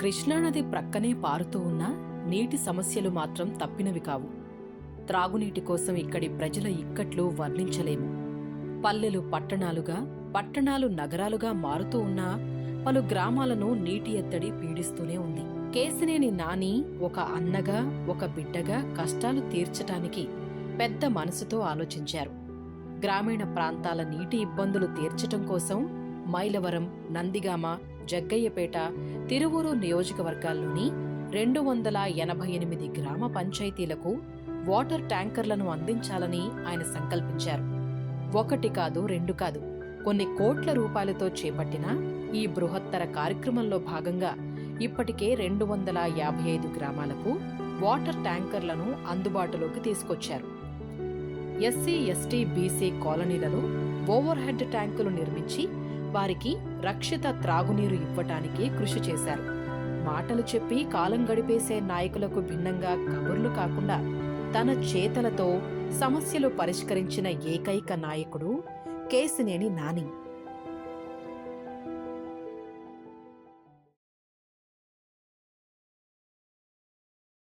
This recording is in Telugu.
కృష్ణానది ప్రక్కనే పారుతూ ఉన్న నీటి సమస్యలు మాత్రం తప్పినవి కావు. త్రాగునీటి కోసం ఇక్కడి ప్రజల ఇక్కట్లు వర్ణించలేము. పల్లెలు పట్టణాలుగా పట్టణాలు నగరాలుగా మారుతూ ఉన్న పలు గ్రామాలను నీటి ఎత్తడి పీడిస్తూనే ఉంది. కేసినేని నాని ఒక అన్నగా ఒక బిడ్డగా కష్టాలు తీర్చటానికి పెద్ద మనసుతో ఆలోచించారు. గ్రామీణ ప్రాంతాల నీటి ఇబ్బందులు తీర్చటం కోసం మైలవరం నందిగామ జగ్గయ్యపేట తిరువూరు నియోజకవర్గాల్లోని రెండు వందల ఎనభై ఎనిమిది గ్రామ పంచాయతీలకు వాటర్ ట్యాంకర్లను అందించాలని ఆయన సంకల్పించారు. ఒకటి కాదు రెండు కాదు కొన్ని కోట్ల రూపాయలతో చేపట్టిన ఈ బృహత్తర కార్యక్రమంలో భాగంగా ఇప్పటికే రెండు వందల యాభై ఐదు గ్రామాలకు వాటర్ ట్యాంకర్లను అందుబాటులోకి తీసుకొచ్చారు. ఎస్సీ ఎస్టీ బీసీ కాలనీలలో ఓవర్ హెడ్ ట్యాంకులు నిర్మించి వారికి రక్షిత త్రాగునీరు ఇవ్వటానికి కృషి చేశారు. మాటలు చెప్పి కాలం గడిపేసే నాయకులకు భిన్నంగా కబుర్లు కాకుండా తన చేతలతో సమస్యలు పరిష్కరించిన ఏకైక నాయకుడు కేసినేని నాని.